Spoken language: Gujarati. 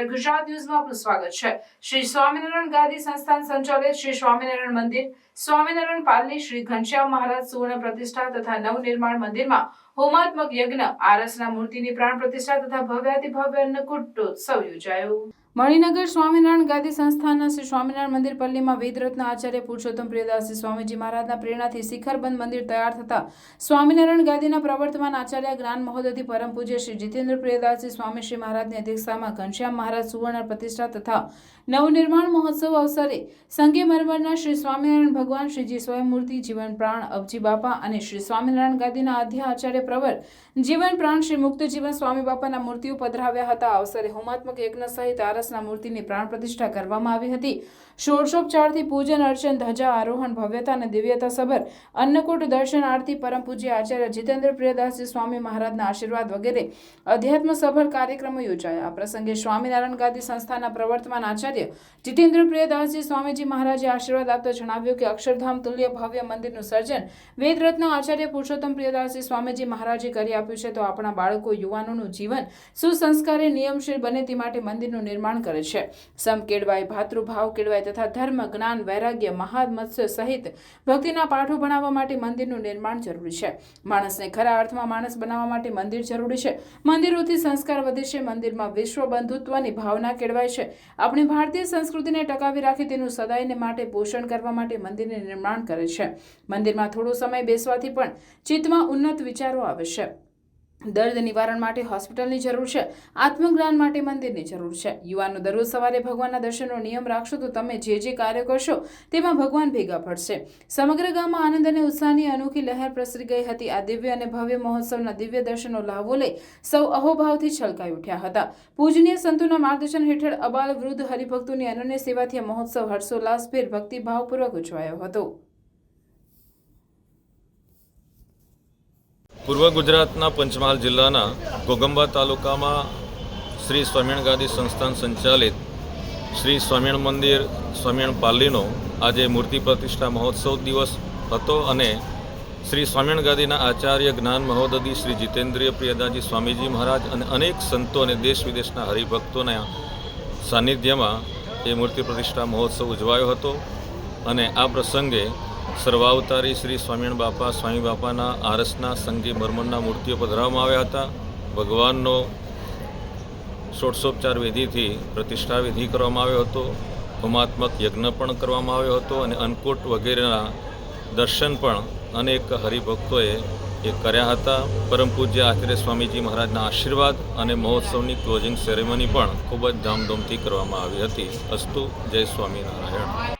નવજીવન ગુજરાત ન્યૂઝમાં આપનું સ્વાગત છે. શ્રી સ્વામિનારાયણ ગાદી સંસ્થાન સંચાલિત શ્રી સ્વામિનારાયણ મંદિર, સ્વામિનારાયણ પાલની શ્રી ઘનશ્યામ મહારાજ સુવર્ણ પ્રતિષ્ઠા તથા નવનિર્માણ મંદિરમાં હોમાત્મક યજ્ઞ, આરસના મૂર્તિની પ્રાણ પ્રતિષ્ઠા તથા ભવ્યાતિ ભવ્ય અન્નકૂટોત્સવ યોજાયો. મણિનગર સ્વામિનારાયણ ગાદી સંસ્થાનના શ્રી સ્વામિનારાયણ મંદિર પલ્લીમાં વેદરત્ન આચાર્ય પુરુષોત્તમ પ્રિયદાસજી સ્વામીજી મહારાજના પ્રેરણાથી શિખરબંધ મંદિર તૈયાર થતા સ્વામિનારાયણ ગાદીના પ્રવર્તમાન આચાર્ય જ્ઞાન મહોદયથી પરમ પૂજ્ય શ્રી જીતેન્દ્ર પ્રિયદાસજી સ્વામી શ્રી મહારાજની અધ્યક્ષતામાં ઘનશ્યામ મહારાજ સુવર્ણ પ્રતિષ્ઠા તથા નવનિર્માણ મહોત્સવ અવસરે સંગેમરમરના શ્રી સ્વામિનારાયણ ભગવાન શ્રીજી સ્વયંમૂર્તિ જીવન પ્રાણ અબજી બાપા અને શ્રી સ્વામિનારાયણ ગાદીના અધ્યા આચાર્ય પ્રવર જીવન પ્રાણ શ્રી મુક્ત જીવન સ્વામી બાપાના મૂર્તિઓ પધરાવ્યા હતા. અવસરે હોમાત્મક યજ્ઞ સહિત આરસના મૂર્તિની પ્રાણ પ્રતિષ્ઠા કરવામાં આવી હતી. ષોડશોપચારથી પૂજન અર્ચન, ધજા, આરોહણ, ભવ્યતા અને દિવ્યતા સભર અન્નકૂટ દર્શન, આરતી, પરમ પૂજ્ય આચાર્ય જીતેન્દ્ર પ્રિયદાસજી સ્વામી મહારાજના આશીર્વાદ વગેરે અધ્યાત્મ સભર કાર્યક્રમો યોજાયા. આ પ્રસંગે સ્વામિનારાયણ ગાદી સંસ્થાના પ્રવર્તમાન આચાર્ય જીતેન્દ્ર પ્રિયદાસજી સ્વામીજી મહારાજે આશીર્વાદ આપતા જણાવ્યું કે અક્ષરધામ તુલ્ય ભવ્ય મંદિરનું સર્જન વેદરત્ન આચાર્ય પુરુષોત્તમ પ્રિયદાસજી સ્વામીજી મહારાજે કરી આપ્યું છે. તો આપણા બાળકો, યુવાનોનું જીવન સુસંસ્કારી, નિયમશીલ બને તે માટે મંદિરનું નિર્માણ કરે છે. સમ કેળવાય ભાતૃભાવ કેળવાય તથા ધર્મ, જ્ઞાન, વૈરાગ્ય મહામત્સ્ય સહિત ભક્તિના પાઠો ભણાવવા માટે મંદિરનું નિર્માણ જરૂરી છે. માણસને ખરા અર્થમાં માણસ બનાવવા માટે મંદિર જરૂરી છે. મંદિરોથી સંસ્કાર વધે છે, મંદિરમાં વિશ્વ બંધુત્વની ભાવના કેળવાય છે. આપણી ભારતીય સંસ્કૃતિને ટકાવી રાખી તેનું સદાયને માટે પોષણ કરવા માટે મંદિરને નિર્માણ કરે છે. મંદિરમાં થોડો સમય બેસવાથી પણ ચિત્તમાં ઉન્નત વિચારો આવે છે. દર્દ નિવારણ માટે હોસ્પિટલની જરૂર છે, આત્મજ્ઞાન માટે મંદિરની જરૂર છે. યુવાનો દરરોજ સવારે ભગવાનના દર્શનનો નિયમ રાખશો તો તમે જે જે કાર્ય કરશો તેમાં ભગવાન ભેગા પડશે સમગ્ર ગામમાં આનંદ અને ઉત્સાહની અનોખી લહેર પ્રસરી ગઈ હતી. આ દિવ્ય અને ભવ્ય મહોત્સવના દિવ્ય દર્શનનો લાભો લઈ સૌ અહોભાવથી છલકાઈ ઉઠ્યા હતા. પૂજનીય સંતોના માર્ગદર્શન હેઠળ અબાલ વૃદ્ધ હરિભક્તોની અનન્ય સેવાથી આ મહોત્સવ હર્ષોલ્લાસભેર ભક્તિભાવપૂર્વક ઉજવાયો હતો. પૂર્વ ગુજરાતના પંચમહાલ જિલ્લાના ગોગંબા તાલુકામાં શ્રી સ્વામિનારાયણ ગાદી સંસ્થાન સંચાલિત શ્રી સ્વામિયણ મંદિર, સ્વામિનારાયણ પાલીનો આજે મૂર્તિ પ્રતિષ્ઠા મહોત્સવ દિવસ હતો અને શ્રી સ્વામિનારાયણ ગાદીના આચાર્ય જ્ઞાન મહોદદી, શ્રી જીતેન્દ્રિય પ્રિયદાજી સ્વામીજી મહારાજ અને અનેક સંતો અને દેશ વિદેશના હરિભક્તોના સાનિધ્યમાં એ મૂર્તિ પ્રતિષ્ઠા મહોત્સવ ઉજવાયો હતો. અને આ પ્રસંગે સર્વાવતારી શ્રી સ્વામિનારાયણ બાપા, સ્વામી બાપાના આરસના સંગી મર્મરના મૂર્તિઓ પધરાવવામાં આવ્યા હતા. ભગવાનનો ષોડશોપચાર વિધિથી પ્રતિષ્ઠા કરવામાં આવ્યો હતો. હોમાત્મક યજ્ઞ પણ કરવામાં આવ્યો હતો અને અન્નકૂટ વગેરેના દર્શન પણ અનેક હરિભક્તોએ એ કર્યા હતા. પરમ પૂજ્ય આચાર્ય સ્વામીજી મહારાજના આશીર્વાદ અને મહોત્સવની ક્લોઝિંગ સેરેમની પણ ખૂબ જ ધામધૂમથી કરવામાં આવી હતી. અસ્તુ, જય સ્વામિનારાયણ.